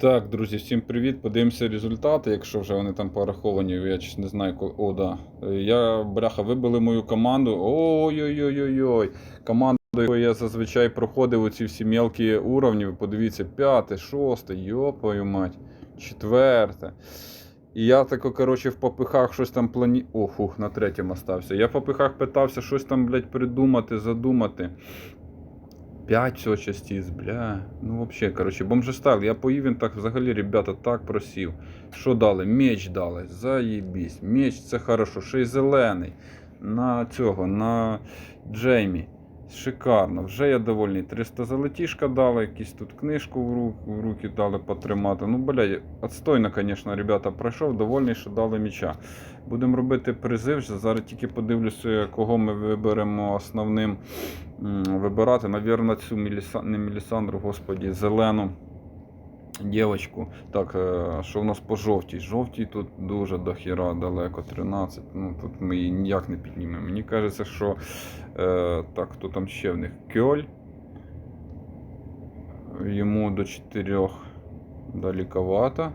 Так, друзі, всім привіт. Подивимося результати, якщо вже вони там пораховані, я ж не знаю, коли. О, да. Я, бляха, вибили мою команду. Ой-ой-ой-ой-ой. Команду, якою я зазвичай проходив оці всі мелкі уровні. Ви подивіться, п'яте, шосте, йопою мать, четверте. І я тако, коротше, в попихах щось там плані. О, фух, на третьому остався. Я в попихах питався щось там, блядь, придумати, задумати. 5 всього частиць, бля. Ну взагалі, коротше, бомжестайл. Я по івентах взагалі, ребята, так просів. Що дали? Меч дали. Заєбісь. Меч це хорошо. Ще й зелений. На цього, на Джеймі. Шикарно, вже я довольний. 300 золотішка дали, якісь тут книжку в, рук, в руки дали потримати. Ну, блядь, отстойно, звісно, ребята, пройшов, довольний, що дали міча. Будемо робити призив. Зараз тільки подивлюся, кого ми виберемо основним вибирати. Навірно, цю Меліса... не Мілісандру, господі, зелену дівочку. Так, е, що в нас по жовтій? Жовтій тут дуже дохіра далеко, 13. Ну тут ми її ніяк не піднімемо. Мені кажеться, що е, так, хто там ще в них? Кьоль. Йому до 4 далековато.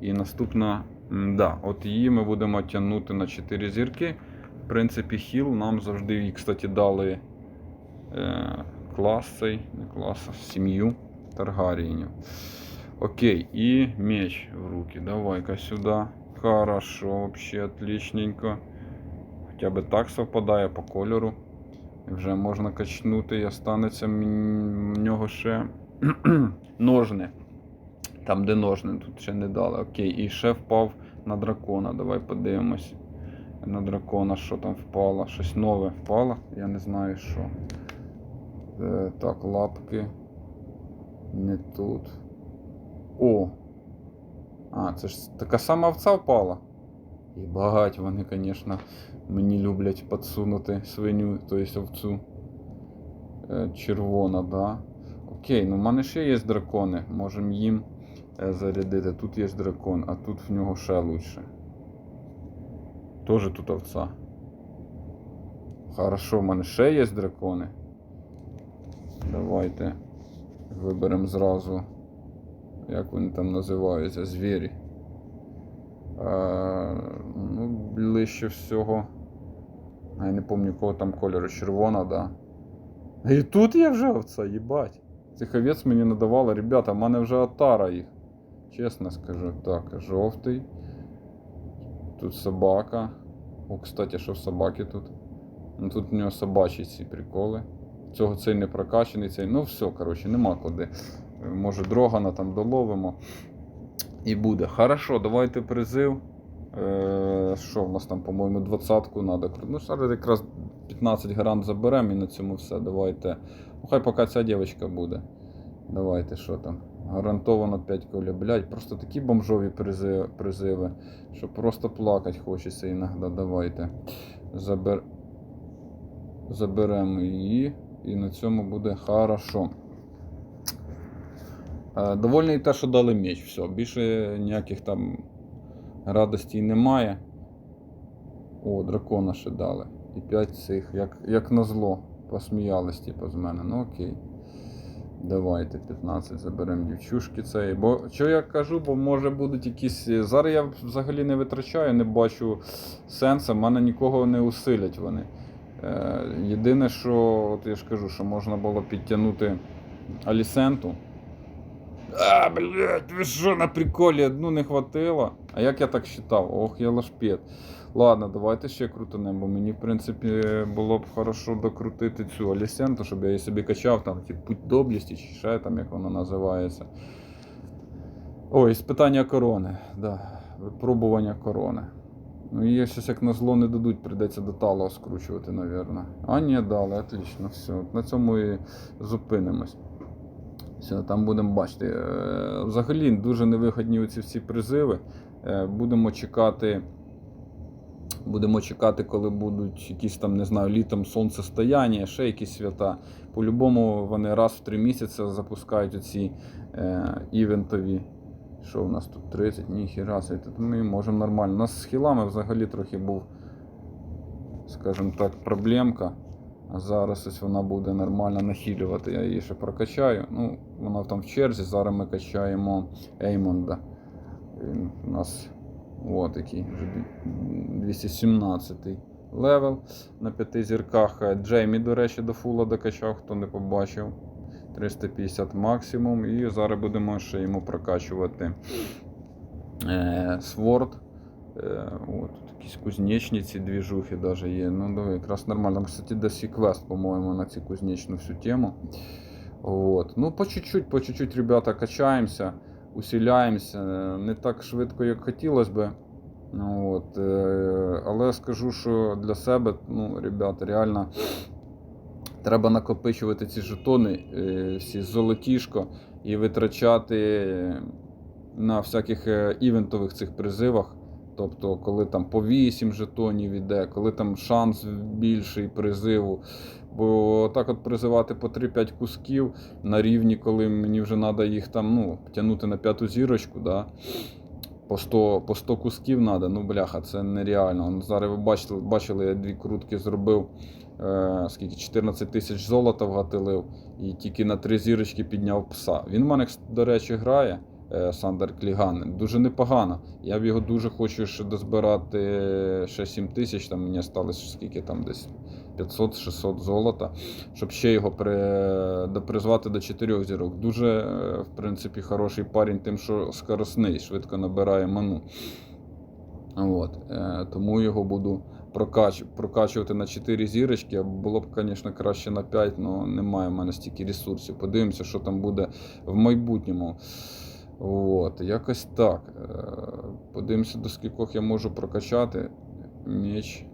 І наступна. Да, от її ми будемо тягнути на 4 зірки. В принципі, хіл нам завжди її, кстати, дали е, клас цей, не клас, сім'ю Таргаріїнів. Окей, і меч в руки. Давай-ка сюда. Хорошо, вообще отличненько. Хоча б так совпадає по кольору. Вже можна качнути і останеться в нього ще ножни. Там, де ножни, тут ще не дали. Окей, і ще впав на дракона. Давай подивимось. На дракона, що там впало. Щось нове впало. Я не знаю що. Е, так, лапки. Не тут. О! А, це ж така сама овця впала. І багать вони, звісно, мені люблять підсунути свиню, тобто овцю. Е, червона, да. Окей, ну в мене ще є дракони. Можемо їм е, зарядити. Тут є дракон, а тут в нього ще лучше. Тоже тут овца. Хорошо, в мене ще є дракони. Давайте виберемо зразу. Як вони там називаються? Звірі. А, ну, ближче всього. Я не пам'ятаю, кого там кольору. Червона, да. І тут є вже овца, їбать. Цих овець мені надавали. Ребята, в мене вже отара їх. Чесно скажу. Так, жовтий. Тут собака. О, кстати, що в собаки тут? Ну тут у нього собачі ці приколи. Цього цей не прокачаний, цей. Ну все, коротше, нема куди. Може, дрогана там доловимо. І буде. Хорошо, давайте призив. Е, що в нас там, по-моєму, 20-ку треба. Ну, зараз якраз 15 гарант заберемо і на цьому все. Давайте. Ну, хай поки ця дівчинка буде. Давайте, що там. Гарантовано 5 коля. Блять, просто такі бомжові призи- призиви, що просто плакати хочеться іноді. Давайте. Забер... Заберемо її. І на цьому буде хорошо. Е, Довольний те, що дали меч. Все. Більше ніяких там радостей немає. О, дракона ще дали. І 5 цих, як, як назло, посміялись, типу, з мене. Ну окей. Давайте 15 заберемо дівчушки цієї. Бо що я кажу, бо може будуть якісь. Зараз я взагалі не витрачаю, не бачу сенсу, в мене нікого не усилять вони. Е, єдине, що от я ж кажу, що можна було підтягнути Алісенту. А, блядь, ви що на приколі одну не хватило? А як я так вважав? Ох, я лашпет. Ладно, давайте ще крутанемо, бо мені, в принципі, було б хорошо докрутити цю Алісенту, щоб я її собі качав, там, ті путь доблісті, чи ще там, як вона називається. Ой, спитання корони. Да. Випробування корони. Ну, її щось як на зло не дадуть, прийдеться до талого скручувати, напевно. А ні, дали, отлично, все. На цьому і зупинимось. Все, там будемо бачити. Е, Взагалі дуже невигідні оці всі призиви. Е, Будемо чекати. Будемо чекати, коли будуть якісь там, не знаю, літом сонцестояння, ще якісь свята. По-любому вони раз в три місяці запускають оці е, івентові. Що у нас тут 30? Ніхіра, ми можемо нормально. У нас з хілами взагалі трохи був, скажімо так, проблемка. Зараз ось вона буде нормально нахилювати. Я її ще прокачаю. Ну, вона там в черзі. Зараз ми качаємо Еймонда. Він у нас от такий 217 левел на п'яти зірках. Е, Джеймі, до речі, до фула докачав, хто не побачив. 350 максимум. І зараз будемо ще йому прокачувати е, Сворд. Е, от, якісь кузнечниці, двіжухи даже є. Ну, да, якраз нормально. Кстати, десь і квест, по-моєму, на цю кузнечну всю тему. Вот. Ну, по чуть-чуть, по чуть-чуть, ребята, качаємося, усиляємося. Е, Не так швидко, як хотілося би. Ну, От, е, але скажу, що для себе, ну, ребята, реально треба накопичувати ці жетони, е, всі золотішко, і витрачати на всяких е, івентових цих призивах. Тобто, коли там по 8 жетонів іде, коли там шанс більший призиву. Бо так от призивати по 3-5 кусків на рівні, коли мені вже треба їх там ну, тягнути на п'яту зірочку, да? по 100, по 100 кусків треба, ну бляха, це нереально. Зараз ви бачили, бачили, я дві крутки зробив, е, скільки 14 тисяч золота вгатилив і тільки на три зірочки підняв пса. Він в мене, до речі, грає. Е, Сандер Кліган, дуже непогано. Я б його дуже хочу ще дозбирати ще 7 тисяч, там мені сталося скільки там десь 500-600 золота, щоб ще його при... допризвати до 4 зірок. Дуже, е, в принципі, хороший парень, тим, що скоросний, швидко набирає ману. От. е, Тому його буду прокач... прокачувати на 4 зірочки. Було б, звісно, краще на 5, але немає в мене стільки ресурсів. Подивимося, що там буде в майбутньому. От, якось так. Е, Подивимося, до скількох я можу прокачати меч.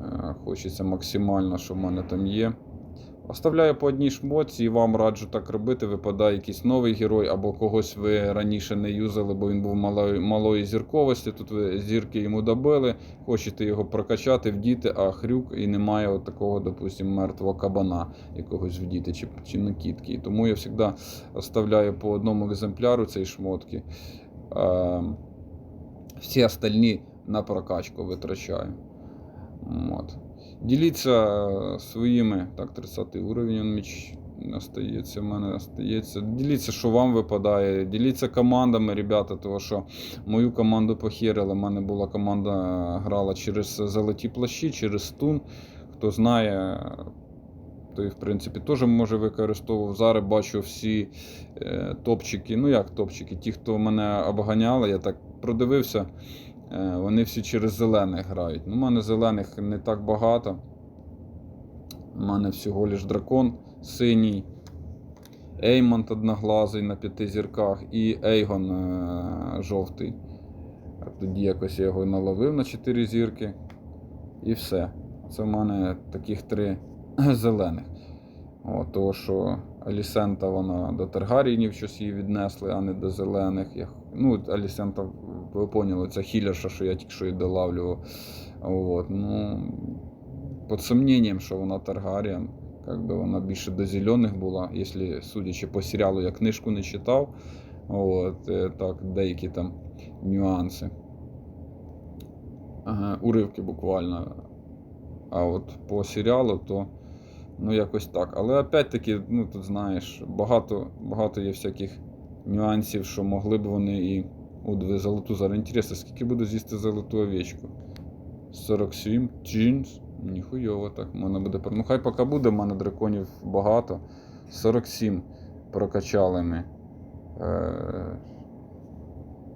Е, Хочеться максимально, що в мене там є. Оставляю по одній шмотці і вам раджу так робити. Випадає якийсь новий герой, або когось ви раніше не юзали, бо він був малої, малої зірковості. Тут ви зірки йому добили, хочете його прокачати, вдіти, а хрюк і немає от такого, допустимо, мертвого кабана якогось вдіти чи, чи накидки. Тому я завжди оставляю по одному екземпляру цієї шмотки. Е, всі остальні на прокачку витрачаю. От. Діліться своїми. Так, 30 уровень міч остається, в мене остається. Діліться, що вам випадає. Діліться командами, ребята, тому що мою команду похерили. У мене була команда грала через золоті плащі, через стун. Хто знає, той, в принципі, теж може використовував. Зараз бачу всі е, топчики. Ну як топчики? Ті, хто мене обганяли, я так продивився. Е, Вони всі через зелених грають. Ну, У мене зелених не так багато. У мене всього лиш дракон синій, Еймонт одноглазий на п'яти зірках і Ейгон е, жовтий. Тоді якось я його наловив на 4 зірки. І все. Це в мене таких три зелених. О, того, що Алісента вона до Таргаріїнів щось її віднесли, а не до зелених. Я, ну, Алісента, ви поняли, це хілерша, що я тільки що її долавлював. От, ну, під сумнінням, що вона Таргаріан. Как би вона більше до зелених була, якщо судячи по серіалу, я книжку не читав. От, е, так, деякі там нюанси. Ага, уривки буквально. А от по серіалу, то ну якось так. Але опять-таки, ну тут знаєш, багато багато є всяких нюансів, що могли б вони і. О, золоту зараз. Інтересно, скільки буду з'їсти золоту овечку? 47 джинс. Ніхуйово так. Мене буде. Ну хай поки буде, в мене драконів багато. 47 прокачали ми. Е...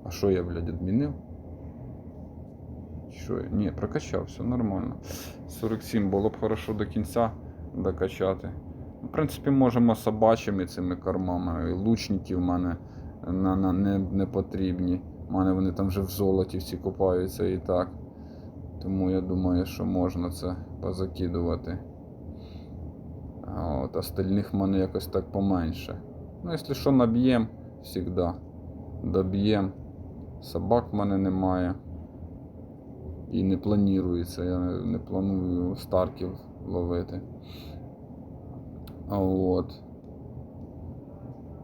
А що я, блядь, відмінив? Що я? Ні, прокачав, все нормально. 47 було б хорошо до кінця докачати. Принципі, можемо собачими цими кормами. Лучники в мене на, на, не, не потрібні. У мене вони там вже в золоті всі купаються і так. Тому я думаю, що можна це позакидувати. А от остальних в мене якось так поменше. Ну, якщо що, наб'єм завжди. Доб'єм. Собак в мене немає. І не планується. Я не планую старків ловити. От.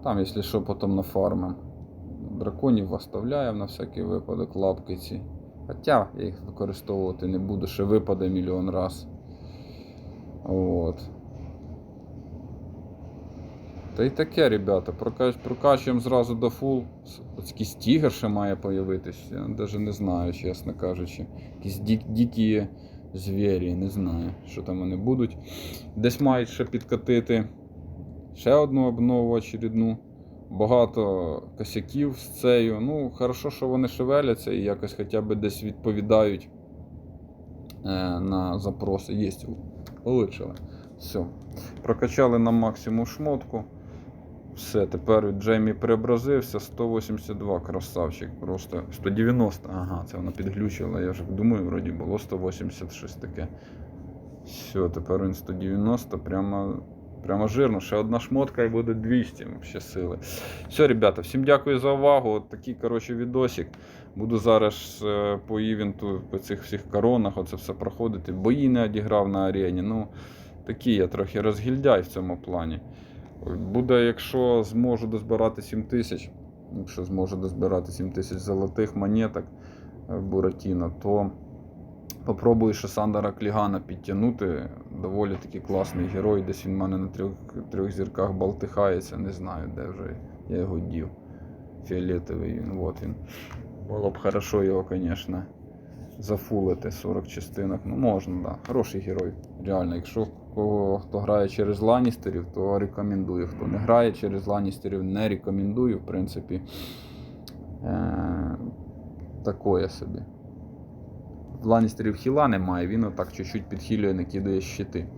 Там, якщо що, потім нафармим. Драконів оставляємо на всякий випадок лапки ці. Хоча я їх використовувати не буду, ще випаде мільйон раз. От. Та й таке, ребята, прокачуємо зразу до фул. Якийсь тігр ще має появитись. Я навіть не знаю, чесно кажучи. Якісь дік, дикі звірі, не знаю, що там вони будуть. Десь мають ще підкатити ще одну обнову очередну. Багато косяків з цею. Ну, хорошо, що вони шевеляться і якось хоча б десь відповідають е, на запроси. Є, улучшили. Все. Прокачали на максимум шмотку. Все, тепер Джеймі преобразився. 182 красавчик. Просто 190. Ага, це вона підглючила. Я вже думаю, вроді було 180 щось таке. Все, тепер він 190, прямо, прямо жирно. Ще одна шмотка і буде 200 ще сили. Все, ребята, всім дякую за увагу. От такий коротше відосик. Буду зараз е, по івенту, по цих всіх коронах, оце все проходити. Бої не одіграв на арені. Ну, такий я трохи розгільдяй в цьому плані. Буде, якщо зможу дозбирати 7 тисяч, якщо зможу дозбирати 7 тисяч золотих монеток е, в то попробую ще Сандера Клігана підтягнути. Доволі такий класний герой. Десь він в мене на трьох, трьох зірках болтихається, не знаю, де вже я його дів. Фіолетовий він, от він. Було б хорошо його, звісно, зафулити 40 частинок. Ну, можна. Да. Хороший герой. Реально, якщо кого хто грає через ланістерів, то рекомендую. Хто не грає через ланістерів, не рекомендую, в принципі. Е- такое собі. В ланістерів хіла немає, він отак чуть-чуть підхилює, накидає щити.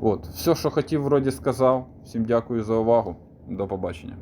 От, все, що хотів, вроді сказав. Всім дякую за увагу. До побачення.